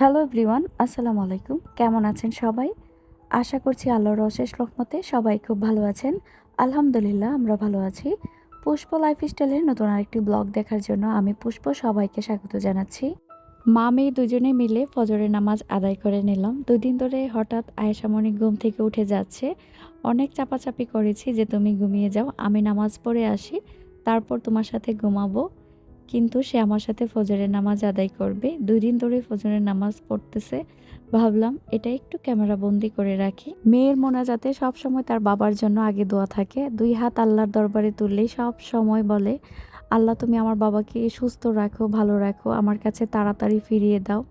Hello everyone, আসসালামু আলাইকুম। কেমন আছেন সবাই? আশা করছি আল্লাহর অশেষ রহমতে সবাই খুব ভালো আছেন। আলহামদুলিল্লাহ, আমরা ভালো আছি। পুষ্প লাইফ স্টাইলের নতুন আরেকটি ব্লগ দেখার জন্য আমি পুষ্প সবাইকে স্বাগত জানাচ্ছি। মা মেয়ে দুজনে মিলে ফজরের নামাজ আদায় করে নিলাম। দুই দিন ধরে হঠাৎ আয়েশামণি ঘুম থেকে উঠে যাচ্ছে। অনেক চাপাচাপি করেছি যে, তুমি ঘুমিয়ে যাও, আমি নামাজ পড়ে আসি, তারপর তোমার সাথে ঘুমাবো। কিন্তু সে আমার সাথে ফজরের নামাজ আদায় করবে। দুই দিন ধরে ফজরের নামাজ পড়তেছে। ভাবলাম, এটা একটু ক্যামেরা বন্দি করে রাখি। মেয়ের মোনাজাতে সব সময় তার বাবার জন্য আগে দোয়া থাকে। দুই হাত আল্লাহর দরবারে তুললেই সব সময় বলে, আল্লাহ, তুমি আমার বাবাকে সুস্থ রাখো, ভালো রাখো, আমার কাছে তাড়াতাড়ি ফিরিয়ে দাও।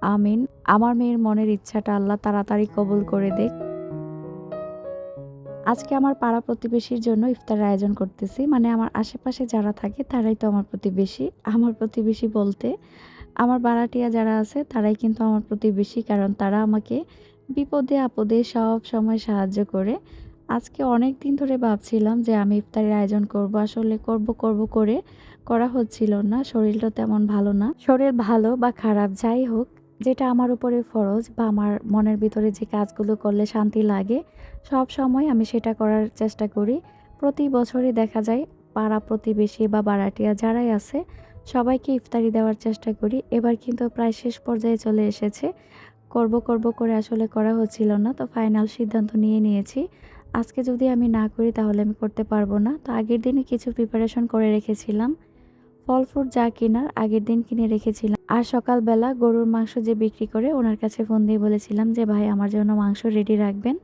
আমিন। আমার মেয়ের মনের ইচ্ছাটা আল্লাহ তাড়াতাড়ি কবুল করে দেখ। আজকে আমার পাড়া প্রতিবেশীর জন্য ইফতার আয়োজন করতেছি। মানে আমার আশেপাশে যারা থাকে, তারাই তো আমার প্রতিবেশী। আমার প্রতিবেশী বলতে, আমার বাড়াটিয়া যারা আছে, তারাই কিন্তু আমার প্রতিবেশী। কারণ তারা আমাকে বিপদে আপদে সব সময় সাহায্য করে। আজকে অনেক দিন ধরে ভাবছিলাম যে আমি ইফতারের আয়োজন করব। আসলে করব করব করে করা হচ্ছিল না। শরীরটা তেমন ভালো না। শরীর ভালো বা খারাপ, যাই হোক যেটা আমার উপরে ফরজ বা আমার মনের ভিতরে যে কাজগুলো করলে শান্তি লাগে, সব সময় আমি সেটা করার চেষ্টা করি। প্রতি বছরই দেখা যায় পাড়া প্রতিবেশী বা বাড়াটিয়া যারাই আছে, সবাইকে ইফতারি দেওয়ার চেষ্টা করি। এবার কিন্তু প্রায় শেষ পর্যায়ে চলে এসেছে। করব করব করে আসলে করা হচ্ছিল না, তো ফাইনাল সিদ্ধান্ত নিয়ে নিয়েছি। আজকে যদি আমি না করি তাহলে আমি করতে পারব না। তো আগের দিনই কিছু প্রিপারেশন করে রেখেছিলাম। ফল ফ্রুট যা কেনার আগের দিন কিনে রেখেছিলাম। আর সকালবেলা গরুর মাংস যে বিক্রি করে ওনার কাছে ফোন দিয়ে বলেছিলাম যে, ভাই, আমার জন্য মাংস রেডি রাখবেন।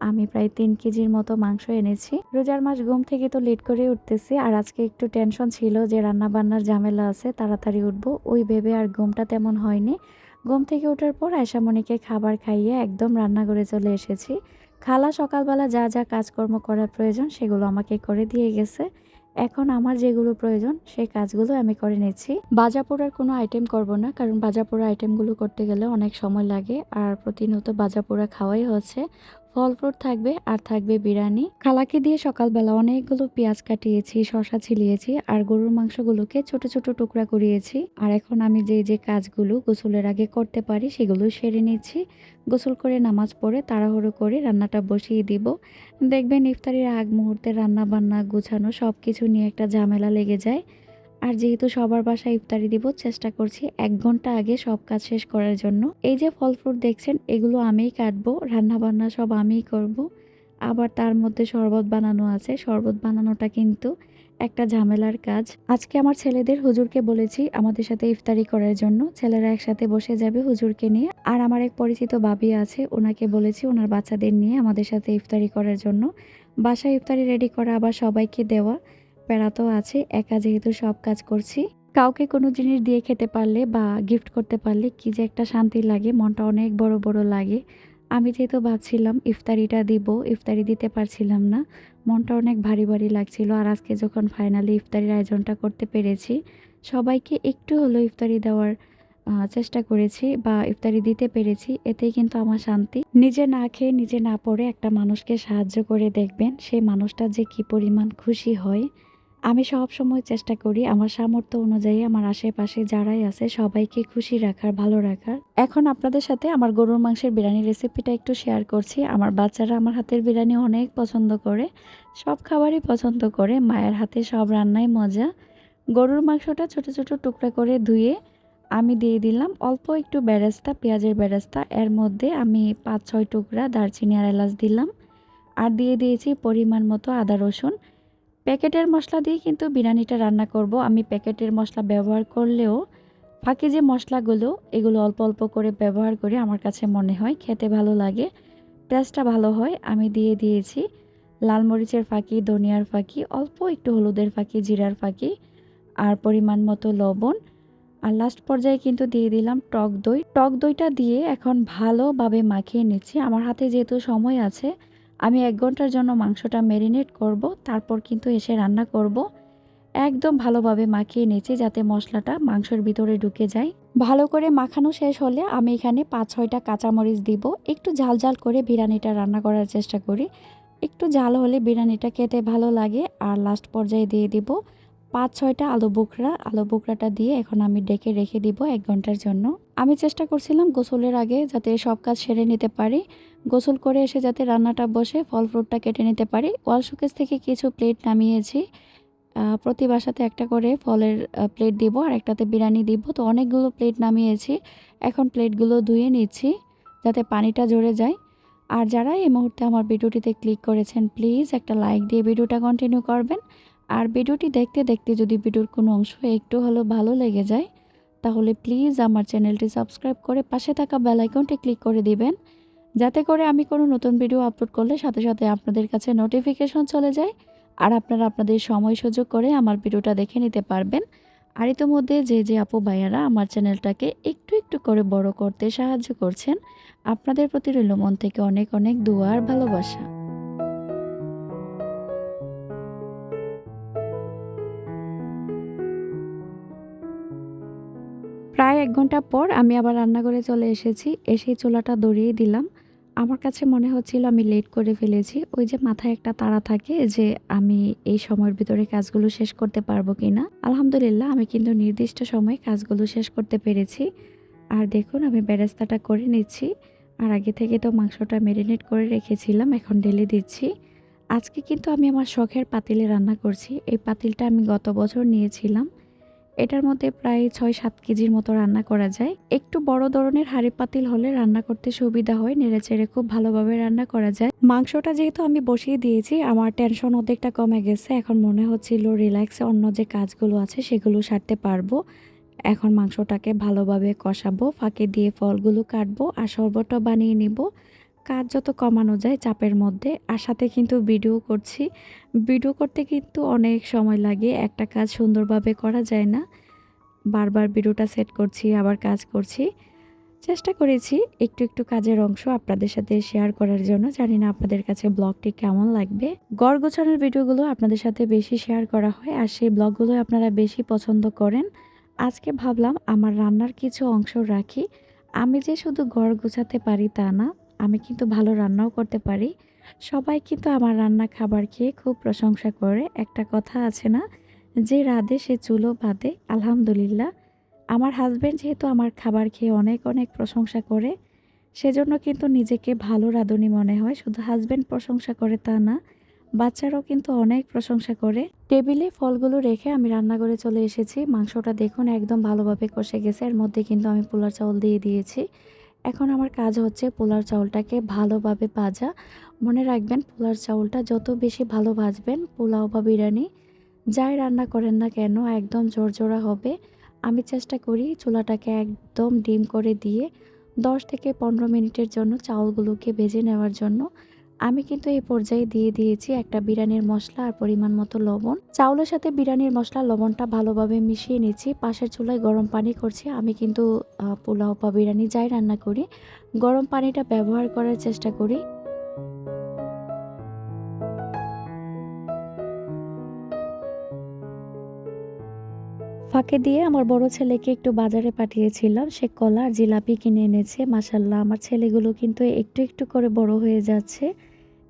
আমি প্রায় তিন কেজির মতো মাংস এনেছি। রোজার মাস ঘুম থেকে তো লেট করে উঠতেছি। আর আজকে একটু টেনশন ছিল যে রান্না বান্নার ঝামেলা আছে, তাড়াতাড়ি উঠবো। ওই ভেবে আর ঘুমটা তেমন হয়নি। ঘুম থেকে ওঠার পর আয়সামণিকে খাবার খাইয়ে একদম রান্না করে চলে এসেছি। খালা সকালবেলা যা যা কাজকর্ম করার প্রয়োজন সেগুলো আমাকে করে দিয়ে গেছে। এখন আমার যেগুলো প্রয়োজন, সেই কাজগুলো আমি করে নিচ্ছি। বাজা পোড়ার কোনো আইটেম করব না, কারণ বাজা পোড়া আইটেমগুলো করতে গেলে অনেক সময় লাগে, আর প্রতিনিয়ত বাজা পোড়া খাওয়াই হচ্ছে। ফল ফ্রুট থাকবে আর থাকবে বিরিয়ানি। খালাকে দিয়ে সকালবেলা অনেকগুলো পেঁয়াজ কাটিয়েছি শশা ছিলিয়েছি আর গরুর মাংসগুলোকে ছোট ছোট টুকরা করিয়েছি। আর এখন আমি যে যে কাজগুলো গোসলের আগে করতে পারি সেগুলো সেরে নিচ্ছি। গোসল করে নামাজ পড়ে তাড়াহুড়ো করে রান্নাটা বসিয়ে দিব। দেখবেন ইফতারির আগ মুহূর্তে রান্না বান্না গুছানো সব কিছু নিয়ে একটা ঝামেলা লেগে যায়। আর যেহেতু সবার বাসায় ইফতারি দিব, চেষ্টা করছি এক ঘণ্টা আগে সব কাজ শেষ করার জন্য। এই যে ফল ফ্রুট দেখছেন, এগুলো আমিই কাটবো রান্না বান্না সব আমিই করব। আবার তার মধ্যে শরবত বানানো আছে, শরবত বানানোটা কিন্তু একটা ঝামেলার কাজ। আজকে আমার ছেলেদের হুজুরকে বলেছি আমাদের সাথে ইফতারি করার জন্য। ছেলেরা একসাথে বসে যাবে হুজুরকে নিয়ে। আর আমার এক পরিচিত বাবি আছে, ওনাকে বলেছি ওনার বাচ্চাদের নিয়ে আমাদের সাথে ইফতারি করার জন্য। বাসায় ইফতারি রেডি করা, আবার সবাইকে দেওয়া। প্যারা তো আছে, একা যেহেতু সব কাজ করছি। কাউকে কোনো জিনিস দিয়ে খেতে পারলে বা গিফট করতে পারলে কি যে একটা শান্তি লাগে, মনটা অনেক বড় বড় লাগে। আমি যেহেতু ভাবছিলাম ইফতারিটা দিব, ইফতারি দিতে পারছিলাম না, মনটা অনেক ভারী ভারী লাগছিল। আর আজকে যখন ফাইনালি ইফতারির আয়োজনটা করতে পেরেছি, সবাইকে একটু হলেও ইফতারি দেওয়ার চেষ্টা করেছি বা ইফতারি দিতে পেরেছি, এতেই কিন্তু আমার শান্তি। নিজে না খেয়ে নিজে না পড়ে একটা মানুষকে সাহায্য করে দেখবেন সেই মানুষটা যে কি পরিমাণ খুশি হয় আমি সব সময় চেষ্টা করি আমার সামর্থ্য অনুযায়ী আমার আশেপাশে যারাই আছে সবাইকে খুশি রাখার, ভালো রাখার। এখন আপনাদের সাথে আমার গরুর মাংসের বিরিয়ানি রেসিপিটা একটু শেয়ার করছি। আমার বাচ্চারা আমার হাতের বিরিয়ানি অনেক পছন্দ করে, সব খাবারই পছন্দ করে, মায়ের হাতে সব রান্নাই মজা। গরুর মাংসটা ছোট ছোট টুকরা করে ধুয়ে আমি দিয়ে দিলাম অল্প একটু বেরেস্তা, পেঁয়াজের বেরেস্তা। এর মধ্যে আমি পাঁচ ছয় টুকরা দারচিনি আর এলাচ দিলাম। আর দিয়ে দিয়েছি পরিমাণ মতো আদা রসুন। প্যাকেটের মশলা দিয়ে কিন্তু বিরিয়ানিটা রান্না করব। আমি প্যাকেটের মশলা ব্যবহার করলেও ফাঁকি যে মশলাগুলো, এগুলো অল্প অল্প করে ব্যবহার করে আমার কাছে মনে হয় খেতে ভালো লাগে টেস্টটা ভালো হয়, আমি দিয়ে দিয়েছি লাল মরিচের ফাঁকি, ধনিয়ার ফাঁকি, অল্প একটু হলুদের ফাঁকি, জিরার ফাঁকি আর পরিমাণ মতো লবণ। আর লাস্ট পর্যায়ে কিন্তু দিয়ে দিলাম টক দই। টক দইটা দিয়ে এখন ভালোভাবে মাখিয়ে নিচ্ছি। আমার হাতে যেহেতু সময় আছে আমি এক ঘণ্টার জন্য মাংসটা ম্যারিনেট করব, তারপর কিন্তু এসে রান্না করব। একদম ভালোভাবে মাখিয়ে নিয়েছি যাতে মশলাটা মাংসের ভিতরে ঢুকে যায়। ভালো করে মাখানো শেষ হলে আমি এখানে পাঁচ ছয়টা কাঁচামরিচ দিব। একটু ঝাল ঝাল করে বিরিয়ানিটা রান্না করার চেষ্টা করি। একটু ঝাল হলে বিরিয়ানিটা খেতে ভালো লাগে। আর লাস্ট পর্যায়ে দিয়ে দিব পাঁচ ছয়টা আলু বোখরা। আলু বোখরাটা দিয়ে এখন আমি ডেকে রেখে দিব এক ঘণ্টার জন্য। আমি চেষ্টা করছিলাম গোসলের আগে যাতে সব কাজ সেরে নিতে পারি। গোসল করে এসে যাতে রান্নাটা বসে, ফল ফ্রুটটা কেটে নিতে পারি। ওয়াল শোকেস থেকে কিছু প্লেট নামিয়েছি। প্রতি বাসাতে একটা করে ফলের প্লেট দিব আর একটাতে বিরিয়ানি দিব। তো অনেকগুলো প্লেট নামিয়েছি। এখন প্লেটগুলো ধুয়ে নিচ্ছি যাতে পানিটা ঝরে যায়। আর যারা এই মুহূর্তে আমার ভিডিওটিতে ক্লিক করেছেন, প্লিজ একটা লাইক দিয়ে ভিডিওটা কন্টিনিউ করবেন। আর ভিডিওটি দেখতে দেখতে যদি ভিডিওর কোনো অংশ একটু হলেও ভালো লেগে যায়, তাহলে প্লিজ আমার চ্যানেলটি সাবস্ক্রাইব করে পাশে থাকা বেল আইকনটি ক্লিক করে দিবেন। যাতে করে আমি কোনো নতুন ভিডিও আপলোড করলে সাথে সাথে আপনাদের কাছে নোটিফিকেশন চলে যায় আর আপনারা আপনাদের সময় সুযোগ করে আমার ভিডিওটা দেখে নিতে পারবেন। আর ইতোমধ্যে যে যে আপু ভাইয়ারা আমার চ্যানেলটাকে একটু একটু করে বড় করতে সাহায্য করছেন, আপনাদের প্রতি রইল মন থেকে অনেক অনেক দোয়া আর ভালোবাসা। প্রায় এক ঘণ্টা পর আমি আবার রান্নাঘরে চলে এসেছি এসেই চুলাটা ধরিয়ে দিলাম। আমার কাছে মনে হচ্ছিল আমি লেট করে ফেলেছি। ওই যে মাথায় একটা তাড়া থাকে যে আমি এই সময়ের ভিতরে কাজগুলো শেষ করতে পারব কিনা। আলহামদুলিল্লাহ, আমি কিন্তু নির্দিষ্ট সময়ে কাজগুলো শেষ করতে পেরেছি। আর দেখুন, আমি বেরেস্তাটা করে নিচ্ছি। আর আগে থেকে তো মাংসটা ম্যারিনেট করে রেখেছিলাম, এখন ঢেলে দিচ্ছি। আজকে কিন্তু আমি আমার শখের পাতিলে রান্না করছি। এই পাতিলটা আমি গত বছর নিয়েছিলাম। এটার মধ্যে প্রায় ছয় সাত কেজির মতো রান্না করা যায়। একটু বড় ধরনের হাঁড়ি পাতিল হলে রান্না করতে সুবিধা হয়, নেড়ে চেড়ে খুব ভালোভাবে রান্না করা যায়। মাংসটা যেহেতু আমি বসিয়ে দিয়েছি, আমার টেনশন অর্ধেকটা কমে গেছে। এখন মনে হচ্ছিল রিল্যাক্সে অন্য যে কাজগুলো আছে সেগুলো সারতে পারব। এখন মাংসটাকে ভালোভাবে কষাবো, ফাঁকে দিয়ে ফলগুলো কাটবো আর শরবতটা বানিয়ে নিব। কাজ যত কমানো যায় চাপের মধ্যে, আর সাথে কিন্তু ভিডিও করছি। ভিডিও করতে কিন্তু অনেক সময় লাগে, একটা কাজ সুন্দরভাবে করা যায় না। বারবার ভিডিওটা সেট করছি, আবার কাজ করছি। চেষ্টা করেছি একটু একটু কাজের অংশ আপনাদের সাথে শেয়ার করার জন্য। জানি না আপনাদের কাছে ব্লগটি কেমন লাগবে। গড় গোছানোর ভিডিওগুলো আপনাদের সাথে বেশি শেয়ার করা হয়, আর সেই ব্লগগুলো আপনারা বেশি পছন্দ করেন। আজকে ভাবলাম আমার রান্নার কিছু অংশ রাখি। আমি যে শুধু গড় গোছাতে পারি তা না আমি কিন্তু ভালো রান্নাও করতে পারি। সবাই কিন্তু আমার রান্না খাবার খেয়ে খুব প্রশংসা করে। একটা কথা আছে না, যে রাধে সে চুলো বাঁধে। আলহামদুলিল্লাহ। আমার হাজব্যান্ড যেহেতু আমার খাবার খেয়ে অনেক অনেক প্রশংসা করে, সেজন্য কিন্তু নিজেকে ভালো রাঁধুনি মনে হয়। শুধু হাজব্যান্ড প্রশংসা করে তা না, বাচ্চারাও কিন্তু অনেক প্রশংসা করে। টেবিলে ফলগুলো রেখে আমি রান্নাঘরে চলে এসেছি। মাংসটা দেখুন একদম ভালোভাবে কষে গেছে। এর মধ্যে কিন্তু আমি পোলার চাউল দিয়ে দিয়েছি। এখন আমার কাজ হচ্ছে পোলার চাউলটাকে ভালোভাবে ভাজা। মনে রাখবেন, পোলার চাউলটা যত বেশি ভালো ভাজবেন, পোলাও বা বিরিয়ানি যাই রান্না করেন না কেন একদম জোরজোড়া হবে। আমি চেষ্টা করি চুলাটাকে একদম ডিম করে দিয়ে দশ থেকে পনেরো মিনিটের জন্য চাউলগুলোকে ভেজে নেওয়ার জন্য। আমি কিন্তু এই পর্যায়ে দিয়ে দিয়েছি একটা বিরিয়ানির মশলা আর পরিমাণ মতো লবণ। চাউলের সাথে বিরিয়ানির মশলা লবণটা ভালোভাবে মিশিয়ে নিচ্ছি। পাশের চুলায় গরম পানি করছি। আমি কিন্তু পোলাও বা বিরিয়ানি যাই রান্না করি, গরম পানিটা ব্যবহার করার চেষ্টা করি। ফাঁকে দিয়ে আমার বড় ছেলেকে একটু বাজারে পাঠিয়েছিলাম। সে কলা আর জিলাপি কিনে এনেছে। মাসাল্লাহ আমার ছেলেগুলো কিন্তু একটু একটু করে বড় হয়ে যাচ্ছে।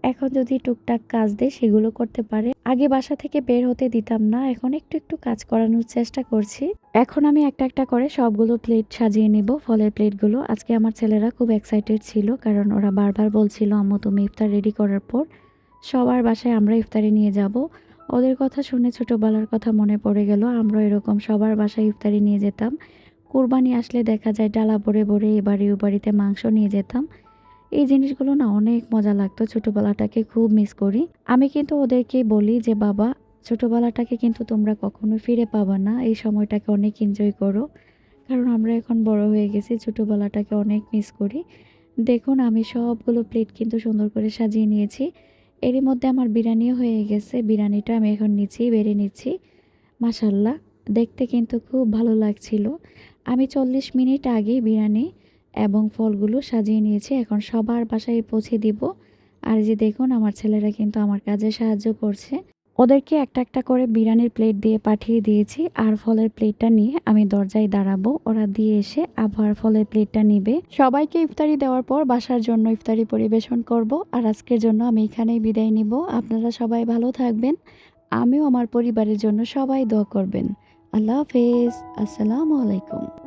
এখন যদি টুকটাক কাজ দেয়, সেগুলো করতে পারে। আগে বাসা থেকে বের হতে দিতাম না, এখন একটু একটু কাজ করানোর চেষ্টা করছি। এখন আমি একটা একটা করে সবগুলো প্লেট সাজিয়ে নেব, ফলের প্লেটগুলো। আজকে আমার ছেলেরা খুব এক্সাইটেড ছিল, কারণ ওরা বারবার বলছিল, আম্মু, তুমি ইফতার রেডি করার পর সবার বাসায় আমরা ইফতারি নিয়ে যাব। ওদের কথা শুনে ছোটোবেলার কথা মনে পড়ে গেল। আমরা এরকম সবার বাসায় ইফতারি নিয়ে যেতাম। কুরবানি আসলে দেখা যায় ডালা ভরে ভরে এ বাড়ি ও বাড়িতে মাংস নিয়ে যেতাম। এই জিনিসগুলো না অনেক মজা লাগতো। ছোটোবেলাটাকে খুব মিস করি। আমি কিন্তু ওদেরকে বলি যে, বাবা, ছোটোবেলাটাকে কিন্তু তোমরা কখনো ফিরে পাবা না। এই সময়টাকে অনেক এনজয় করো। কারণ আমরা এখন বড় হয়ে গেছি, ছোটোবেলাটাকে অনেক মিস করি। দেখুন, আমি সবগুলো প্লেট কিন্তু সুন্দর করে সাজিয়ে নিয়েছি। এরই মধ্যে আমার বিরিয়ানিও হয়ে গেছে। বিরিয়ানিটা আমি এখন নিচেই বেড়ে নিচ্ছি। মাসাল্লাহ দেখতে কিন্তু খুব ভালো লাগছিল। আমি চল্লিশ মিনিট আগে বিরিয়ানি এবং ফলগুলো সাজিয়ে নিয়েছি। এখন সবার বাসায় পৌঁছে দিব। আর যে দেখুন, আমার ছেলেরা কিন্তু আমার কাজে সাহায্য করছে। ওদেরকে একটা একটা করে বিরিয়ানির প্লেট দিয়ে পাঠিয়ে দিয়েছি। আর ফলের প্লেটটা নিয়ে আমি দরজায় দাঁড়াবো। ওরা দিয়ে এসে আবার ফলের প্লেটটা নিবে। সবাইকে ইফতারি দেওয়ার পর বাসার জন্য ইফতারি পরিবেশন করব। আর আজকের জন্য আমি এখানেই বিদায় নিব। আপনারা সবাই ভালো থাকবেন। আমিও আমার পরিবারের জন্য সবাই দোয়া করবেন। আল্লাহ হাফেজ। আসসালামু আলাইকুম।